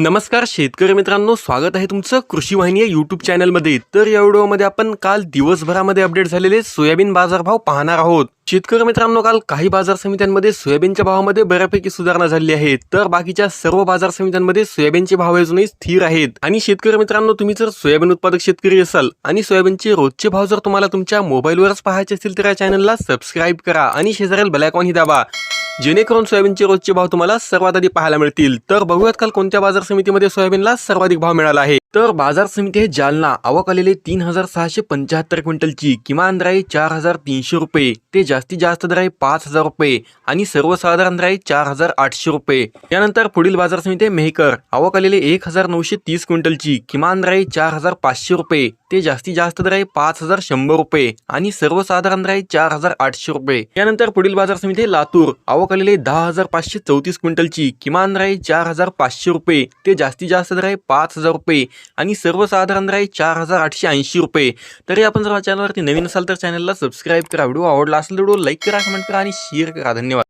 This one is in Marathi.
नमस्कार शेतकरी मित्रांनो स्वागत आहे तुमचं कृषी वाहिनी या यूट्यूब चॅनलमध्ये तर या व्हिडिओमध्ये आपण काल दिवसभरामध्ये अपडेट झालेले सोयाबीन बाजारभाव पाहणार आहोत. शेतकरी मित्रांनो काल काही बाजार समित्यांमध्ये सोयाबीनच्या भावामध्ये बऱ्यापैकी सुधारणा झाली आहे. तर बाकीच्या सर्व बाजार समित्यांमध्ये सोयाबीनचे भाव अजूनही स्थिर आहेत. आणि शेतकरी मित्रांनो तुम्ही जर सोयाबीन उत्पादक शेतकरी असाल आणि सोयाबीनचे रोजचे भाव जर तुम्हाला तुमच्या मोबाईलवरच पाहायचे असतील तर या चॅनलला सबस्क्राईब करा आणि शेजारील बेलायकॉनही दाबा. जेणेकरून सोयाबीनचे रोजचे भाव तुम्हाला सर्वात आधी पाहायला मिळतील. तर बघूयात काल कोणत्या बाजार समितीमध्ये सोयाबीनला सर्वाधिक भाव मिळाला आहे? तर बाजार समिती हे जालना. आवक आलेले तीन हजार सहाशे पंच्याहत्तर क्विंटलची. किमान दर आहे चार हजार तीनशे रुपये. ते जास्तीत जास्त दर आहे पाच हजार रुपये. आणि सर्वसाधारण दर आहे चार हजार आठशे रुपये. त्यानंतर पुढील बाजार समिती आहे मेहकर. आवक आलेले एक हजार नऊशे तीस क्विंटलची. किमान दर आहे चार हजार पाचशे रुपये. ते जास्तीत जास्त दर आहे पाच हजार शंभर रुपये. आणि सर्वसाधारण दर आहे चार हजार आठशे रुपये. त्यानंतर पुढील बाजार समिती लातूर. आवक आलेली दहा हजार पाचशे चौतीस क्विंटलची. किमान राय चार हजार पाचशे रुपये. ते जास्तीत जास्त दर आहे पाच हजार रुपये. आणि सर्वसाधारण राय चार हजार आठशे ऐंशी रुपये. तरी आपण जर चॅनलवरती नवीन असाल तर चॅनलला सबस्क्राईब करा. व्हिडिओ आवडला असेल तर व्हिडिओ लाईक करा कमेंट करा आणि शेअर करा. धन्यवाद.